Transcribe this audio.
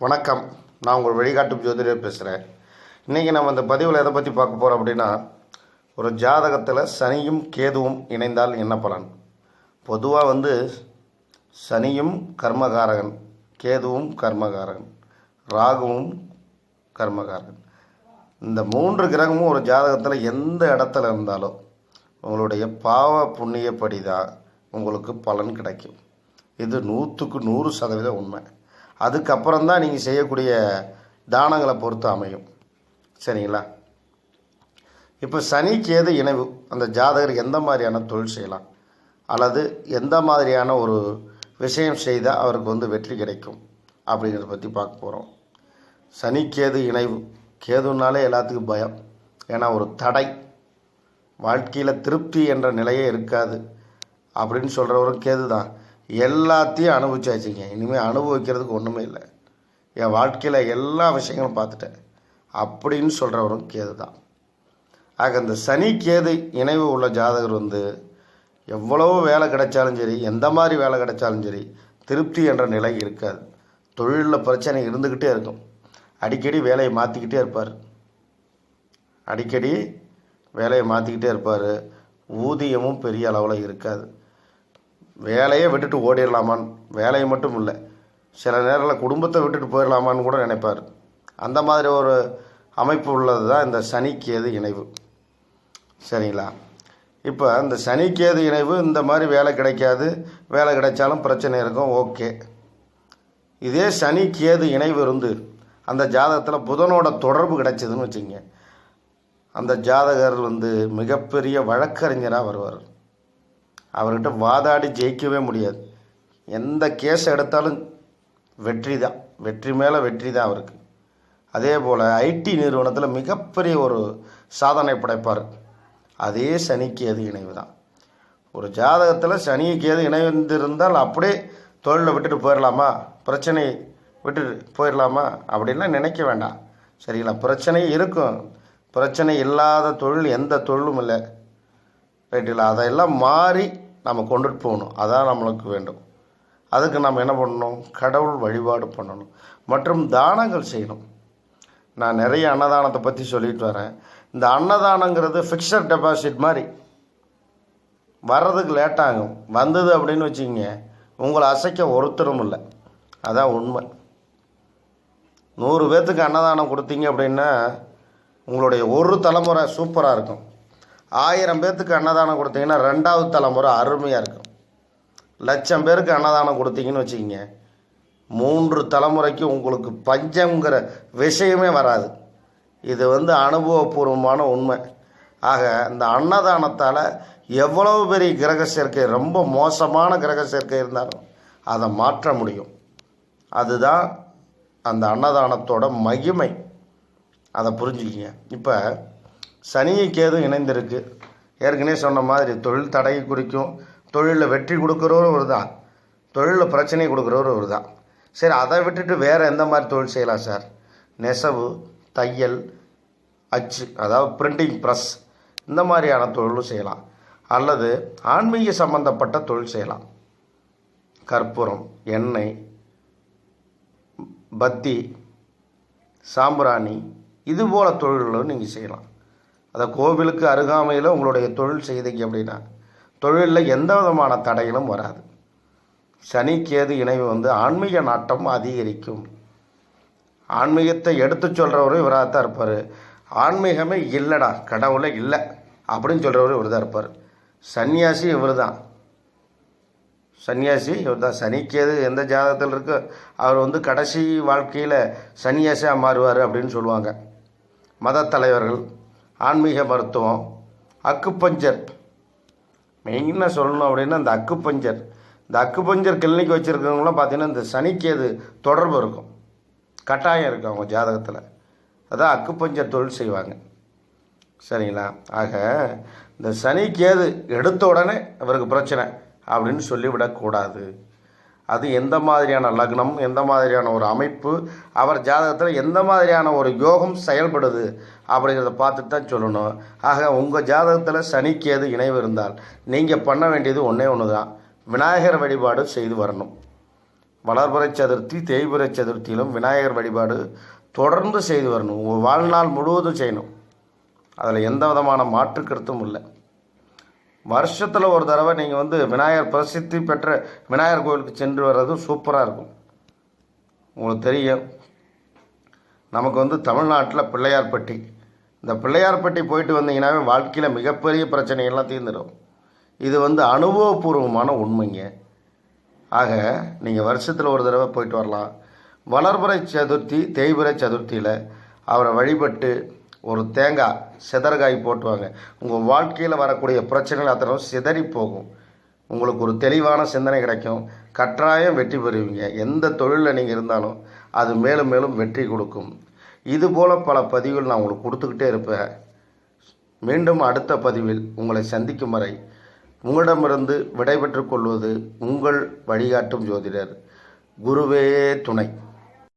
வணக்கம். நான் உங்கள் வழிகாட்டும் ஜோதிடர் பேசுகிறேன் இன்றைக்கி நம்ம இந்த பதிவில் எதை பற்றி பார்க்க போகிறோம் அப்படின்னா ஒரு ஜாதகத்தில் சனியும் கேதுவும் இணைந்தால் என்ன பலன்? பொதுவாக வந்து சனியும் கர்மகாரகன் கேதுவும் கர்மகாரகன் ராகுவும் கர்மகாரகன். இந்த மூன்று கிரகமும் ஒரு ஜாதகத்தில் எந்த இடத்துல இருந்தாலும் உங்களுடைய பாவ புண்ணியப்படி தான் உங்களுக்கு பலன் கிடைக்கும். இது நூற்றுக்கு நூறு சதவீதம் உண்மை. அதுக்கப்புறம் தான் நீங்கள் செய்யக்கூடிய தானங்களை பொறுத்து அமையும். சரிங்களா? இப்போ சனி கேது இணைவு அந்த ஜாதகர் எந்த மாதிரியான தொழில் செய்யலாம்? அல்லது எந்த மாதிரியான ஒரு விஷயம் செய்தால் அவருக்கு வந்து வெற்றி கிடைக்கும்? அப்படிங்கிறத பற்றி பார்க்க போகிறோம் சனி கேது இணைவு. கேதுனாலே எல்லாத்துக்கும் பயம். ஏன்னா ஒரு தடை. வாழ்க்கையில் திருப்தி என்ற நிலையே இருக்காது. அப்படின்னு சொல்கிறவரும் கேது தான் எல்லாத்தையும் அனுபவிச்சாச்சுங்க. இனிமேல் அனுபவிக்கிறதுக்கு ஒன்றுமே இல்லை. என் வாழ்க்கையில் எல்லா விஷயங்களும் பார்த்துட்டேன். அப்படின்னு சொல்கிறவரும் கேது தான். ஆக இந்த சனி கேது இணைவு உள்ள ஜாதகர் வந்து எவ்வளோ வேலை கிடைச்சாலும் சரி எந்த மாதிரி வேலை கிடைச்சாலும் சரி திருப்தி என்ற நிலை இருக்காது. தொழிலில் பிரச்சனை இருந்துக்கிட்டே இருக்கும். அடிக்கடி வேலையை மாற்றிக்கிட்டே இருப்பார். அடிக்கடி வேலையை மாற்றிக்கிட்டே இருப்பார். ஊதியமும் பெரிய அளவில் இருக்காது. வேலையை விட்டுட்டு ஓடிடலாமான்னு வேலையை மட்டும் இல்லை. சில நேரத்தில் குடும்பத்தை விட்டுட்டு போயிடலாமான்னு கூட நினைப்பார். அந்த மாதிரி ஒரு அமைப்பு உள்ளது தான் இந்த சனிக்கேது இணைவு. சரிங்களா? இப்போ இந்த சனிக்கேது இணைவு இந்த மாதிரி வேலை கிடைக்காது. வேலை கிடைச்சாலும் பிரச்சனை இருக்கும். ஓகே. இதே சனிக்கேது இணைவு இருந்து அந்த ஜாதகத்தில் புதனோட தொடர்பு கிடைச்சதுன்னு வச்சுங்க அந்த ஜாதகர் வந்து மிகப்பெரிய வழக்கறிஞராக வருவார். அவர்கிட்ட வாதாடி ஜெயிக்கவே முடியாது. எந்த கேஸ் எடுத்தாலும் வெற்றி தான். வெற்றி மேலே வெற்றி தான் அவருக்கு. அதே போல் ஐடி நிறுவனத்தில் மிகப்பெரிய ஒரு சாதனை படைப்பார். அதே சனிக்கு எது இணைவு தான். ஒரு ஜாதகத்தில் சனிக்கு எது இணைந்திருந்தால் அப்படியே தொழிலை விட்டுட்டு போயிடலாமா பிரச்சனை விட்டுட்டு போயிடலாமா அப்படின்லாம் நினைக்க வேண்டாம். சரிங்களா? பிரச்சனை இருக்கும். பிரச்சனை இல்லாத தொழில் எந்த தொழிலும் இல்லை. ரைட்டுங்களா அதையெல்லாம் மாறி நம்ம கொண்டுட்டு போகணும். அதான் நம்மளுக்கு வேண்டும். அதுக்கு நம்ம என்ன பண்ணணும்? கடவுள் வழிபாடு பண்ணணும். மற்றும் தானங்கள் செய்யணும். நான் நிறைய அன்னதானத்தை பற்றி சொல்லிட்டு வரேன். இந்த அன்னதானங்கிறது ஃபிக்ஸட் டெபாசிட் மாதிரி. வர்றதுக்கு லேட்டாகும் வந்தது அப்படின்னு வச்சுக்கிங்க உங்களை அசைக்க ஒருத்தரும் இல்லை. அதான் உண்மை. நூறு பேர்த்துக்கு அன்னதானம் கொடுத்தீங்க அப்படின்னா உங்களுடைய ஒரு தலைமுறை சூப்பராக இருக்கும். ஆயிரம் பேர்த்துக்கு அன்னதானம் கொடுத்தீங்கன்னா ரெண்டாவது தலைமுறை அருமையாக இருக்கும். லட்சம் பேருக்கு அன்னதானம் கொடுத்தீங்கன்னு வச்சுக்கிங்க. மூன்று தலைமுறைக்கு உங்களுக்கு பஞ்சங்கிற விஷயமே வராது. இது வந்து அனுபவபூர்வமான உண்மை. ஆக இந்த அன்னதானத்தால் எவ்வளவு பெரிய கிரக சேர்க்கை ரொம்ப மோசமான கிரக சேர்க்கை இருந்தாலும் அதை மாற்ற முடியும். அதுதான் அந்த அன்னதானத்தோட மகிமை. அதை புரிஞ்சுக்கிங்க. இப்போ சனியை கேது இணைந்திருக்கு. ஏற்கனவே சொன்ன மாதிரி தொழில் தடையை குறிக்கும் தொழிலில் வெற்றி கொடுக்குறவரும் ஒரு தான் தொழிலில் பிரச்சனை கொடுக்குறவரும் ஒரு தான் சரி அதை விட்டுட்டு வேறு எந்த மாதிரி தொழில் செய்யலாம் சார்? நெசவு தையல் அச்சு அதாவது பிரிண்டிங் ப்ரெஸ் இந்த மாதிரியான தொழிலும் செய்யலாம். அல்லது ஆன்மீக சம்பந்தப்பட்ட தொழில் செய்யலாம். கற்பூரம் எண்ணெய் பத்தி சாம்பிராணி இது போல் தொழில்களும் நீங்கள் செய்யலாம். அதை கோவிலுக்கு அருகாமையில் உங்களுடைய தொழில் செய்தீங்க அப்படின்னா தொழிலில் எந்த விதமான தடைகளும் வராது. சனி கேது இணைவு வந்து ஆன்மீக நாட்டம் அதிகரிக்கும். ஆன்மீகத்தை எடுத்து சொல்கிறவரும் இவராக தான் இருப்பார். ஆன்மீகமே இல்லைடா கடவுளே இல்லை அப்படின்னு சொல்கிறவரும் இவர் தான் இருப்பார். சன்னியாசி இவர் தான். சன்னியாசி இவர் தான். சனிக்கேது எந்த ஜாதகத்தில் இருக்கோ அவர் வந்து கடைசி வாழ்க்கையில் சன்னியாசியாக மாறுவார் அப்படின்னு சொல்லுவாங்க. மத தலைவர்கள் ஆன்மீக மருத்துவம் அக்குப்பஞ்சர். மெயினாக சொல்லணும் அப்படின்னா இந்த அக்குப்பஞ்சர். இந்த அக்குப்பஞ்சர் கிளினிக் வச்சுருக்கவங்களாம் பார்த்தீங்கன்னா இந்த சனிக்கேது தொடர்பு இருக்கும். கட்டாயம் இருக்கும் அவங்க ஜாதகத்தில். அதான் அக்குப்பஞ்சர் தொழில் செய்வாங்க. சரிங்களா? ஆக இந்த சனி கேது எடுத்த உடனே இவருக்கு பிரச்சனை அப்படின்னு சொல்லிவிடக்கூடாது. அது எந்த மாதிரியான லக்னம் எந்த மாதிரியான ஒரு அமைப்பு அவர் ஜாதகத்தில் எந்த மாதிரியான ஒரு யோகம் செயல்படுது அப்படிங்கிறத பார்த்துட்டு தான் சொல்லணும். ஆக உங்கள் ஜாதகத்தில் சனிக்கேது இணைவு இருந்தால் நீங்கள் பண்ண வேண்டியது ஒன்றே ஒன்று தான் விநாயகர் வழிபாடு செய்து வரணும். வளர்பறை சதுர்த்தி தேய்புரை சதுர்த்தியிலும் விநாயகர் வழிபாடு தொடர்ந்து செய்து வரணும். உங்கள் வாழ்நாள் முழுவதும் செய்யணும். அதில் எந்த விதமான மாற்று கருத்தும் இல்லை. வருஷத்தில் ஒரு தடவை நீங்கள் வந்து விநாயகர் பிரசித்தி பெற்ற விநாயகர் கோவிலுக்கு சென்று வர்றது சூப்பராக இருக்கும். உங்களுக்கு தெரியும். நமக்கு வந்து தமிழ்நாட்டில் பிள்ளையார்பட்டி. இந்த பிள்ளையார்பட்டி போயிட்டு வந்தீங்கன்னாவே வாழ்க்கையில் மிகப்பெரிய பிரச்சனைகள்லாம் தீர்ந்துடும். இது வந்து அனுபவபூர்வமான உண்மைங்க. ஆக நீங்கள் வருஷத்தில் ஒரு தடவை போயிட்டு வரலாம். வளர்புறை சதுர்த்தி தேய்பிறை சதுர்த்தியில் அவரை வழிபட்டு ஒரு தேங்காய் சிதறகாய் போட்டுவாங்க. உங்கள் வாழ்க்கையில் வரக்கூடிய பிரச்சனைகள் அத்தனை சிதறி போகும். உங்களுக்கு ஒரு தெளிவான சிந்தனை கிடைக்கும். கட்டாயம் வெற்றி பெறுவீங்க. எந்த தொழிலில் நீங்கள் இருந்தாலும் அது மேலும் மேலும் வெற்றி கொடுக்கும். இதுபோல் பல பதிவுகள் நான் உங்களுக்கு கொடுத்துக்கிட்டே இருப்பேன். மீண்டும் அடுத்த பதிவில் உங்களை சந்திக்கும் வரை உங்களிடமிருந்து விடைபெற்றுக் கொள்வது உங்கள் வழிகாட்டும் ஜோதிடர். குருவே துணை.